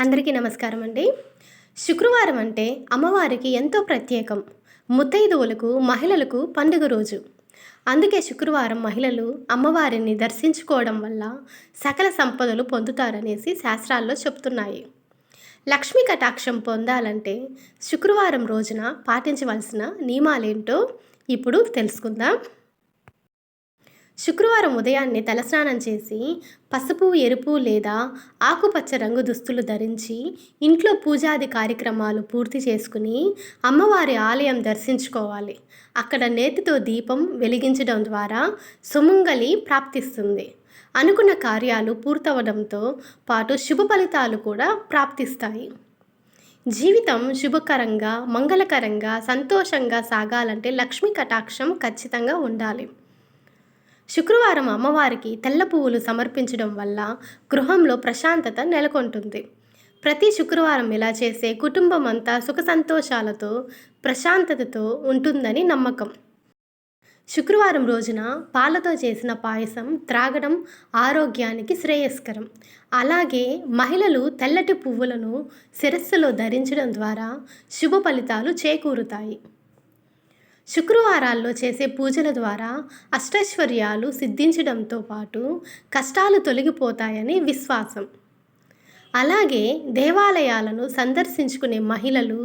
అందరికీ నమస్కారం అండి. శుక్రవారం అంటే అమ్మవారికి ఎంతో ప్రత్యేకం. ముత్తైదువులకు మహిళలకు పండుగ రోజు. అందుకే శుక్రవారం మహిళలు అమ్మవారిని దర్శించుకోవడం వల్ల సకల సంపదలు పొందుతారనేసి శాస్త్రాల్లో చెప్తున్నాయి. లక్ష్మీ కటాక్షం పొందాలంటే శుక్రవారం రోజున పాటించవలసిన నియమాలేంటో ఇప్పుడు తెలుసుకుందాం. శుక్రవారం ఉదయాన్నే తలస్నానం చేసి పసుపు ఎరుపు లేదా ఆకుపచ్చ రంగు దుస్తులు ధరించి ఇంట్లో పూజాది కార్యక్రమాలు పూర్తి చేసుకుని అమ్మవారి ఆలయం దర్శించుకోవాలి. అక్కడ నేతితో దీపం వెలిగించడం ద్వారా సుమంగళి ప్రాప్తిస్తుంది. అనుకున్న కార్యాలు పూర్తవడంతో పాటు శుభ ఫలితాలు కూడా ప్రాప్తిస్తాయి. జీవితం శుభకరంగా మంగళకరంగా సంతోషంగా సాగాలంటే లక్ష్మీ కటాక్షం ఖచ్చితంగా ఉండాలి. శుక్రవారం అమ్మవారికి తెల్ల పువ్వులు సమర్పించడం వల్ల గృహంలో ప్రశాంతత నెలకొంటుంది. ప్రతి శుక్రవారం ఇలా చేసే కుటుంబం అంతా సుఖ సంతోషాలతో ప్రశాంతతతో ఉంటుందని నమ్మకం. శుక్రవారం రోజున పాలతో చేసిన పాయసం త్రాగడం ఆరోగ్యానికి శ్రేయస్కరం. అలాగే మహిళలు తెల్లటి పువ్వులను శిరస్సులో ధరించడం ద్వారా శుభ ఫలితాలు చేకూరుతాయి. శుక్రవారాల్లో చేసే పూజల ద్వారా అష్టైశ్వర్యాలు సిద్ధించడంతో పాటు కష్టాలు తొలగిపోతాయని విశ్వాసం. అలాగే దేవాలయాలను సందర్శించుకునే మహిళలు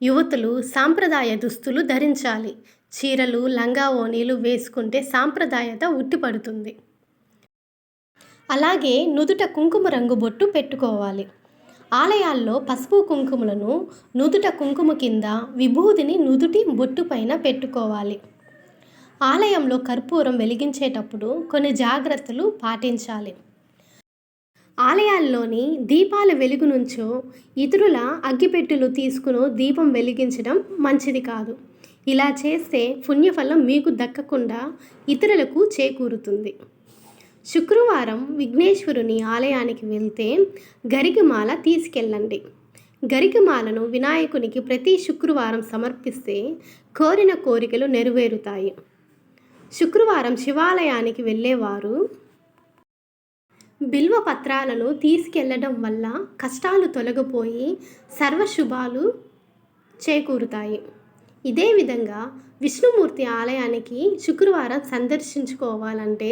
యువతులు సాంప్రదాయ దుస్తులు ధరించాలి. చీరలు లంగా ఓణీలు వేసుకుంటే సాంప్రదాయత ఉట్టిపడుతుంది. అలాగే నుదుట కుంకుమ రంగు బొట్టు పెట్టుకోవాలి. ఆలయాల్లో పసుపు కుంకుమలను నుదుట కుంకుమ కింద విభూతిని నుదుటి బొట్టు పైన పెట్టుకోవాలి. ఆలయంలో కర్పూరం వెలిగించేటప్పుడు కొన్ని జాగ్రత్తలు పాటించాలి. ఆలయాల్లోని దీపాల వెలుగు నుంచో ఇతరుల అగ్గిపెట్టెలు తీసుకుని దీపం వెలిగించడం మంచిది కాదు. ఇలా చేస్తే పుణ్యఫలం మీకు దక్కకుండా ఇతరులకు చేకూరుతుంది. శుక్రవారం విఘ్నేశ్వరుని ఆలయానికి వెళ్తే గరికమాల తీసుకెళ్ళండి. గరికమాలను వినాయకునికి ప్రతి శుక్రవారం సమర్పిస్తే కోరిన కోరికలు నెరవేరుతాయి. శుక్రవారం శివాలయానికి వెళ్ళేవారు బిల్వ పత్రాలను తీసుకెళ్ళడం వల్ల కష్టాలు తొలగిపోయి సర్వశుభాలు చేకూరుతాయి. ఇదే విధంగా విష్ణుమూర్తి ఆలయానికి శుక్రవారం సందర్శించుకోవాలంటే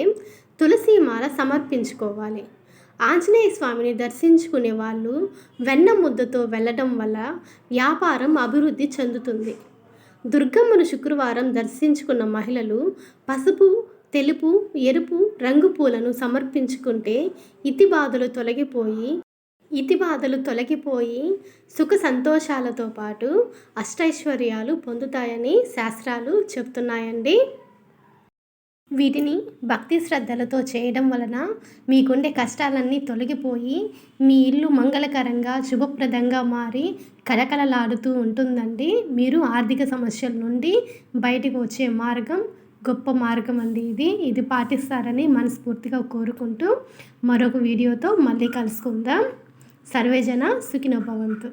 తులసి మాల సమర్పించుకోవాలి. ఆంజనేయ స్వామిని దర్శించుకునే వాళ్ళు వెన్న ముద్దతో వెళ్ళడం వల్ల వ్యాపారం అభివృద్ధి చెందుతుంది. దుర్గమ్మను శుక్రవారం దర్శించుకున్న మహిళలు పసుపు తెలుపు ఎరుపు రంగు పూలను సమర్పించుకుంటే ఇతి బాధలు తొలగిపోయి ఇతి బాధలు తొలగిపోయి సుఖ సంతోషాలతో పాటు అష్టైశ్వర్యాలు పొందుతాయని శాస్త్రాలు చెప్తున్నాయండి. వీటిని భక్తి శ్రద్ధలతో చేయడం వలన మీకుండే కష్టాలన్నీ తొలగిపోయి మీ ఇల్లు మంగళకరంగా శుభప్రదంగా మారి కలకలలాడుతూ ఉంటుందండి. మీరు ఆర్థిక సమస్యల నుండి బయటకు వచ్చే మార్గం గొప్ప మార్గం అండి ఇది. ఇది పాటిస్తారని మనస్ఫూర్తిగా కోరుకుంటూ మరొక వీడియోతో మళ్ళీ కలుసుకుందాం. సర్వేజన సుఖినోభవంతు.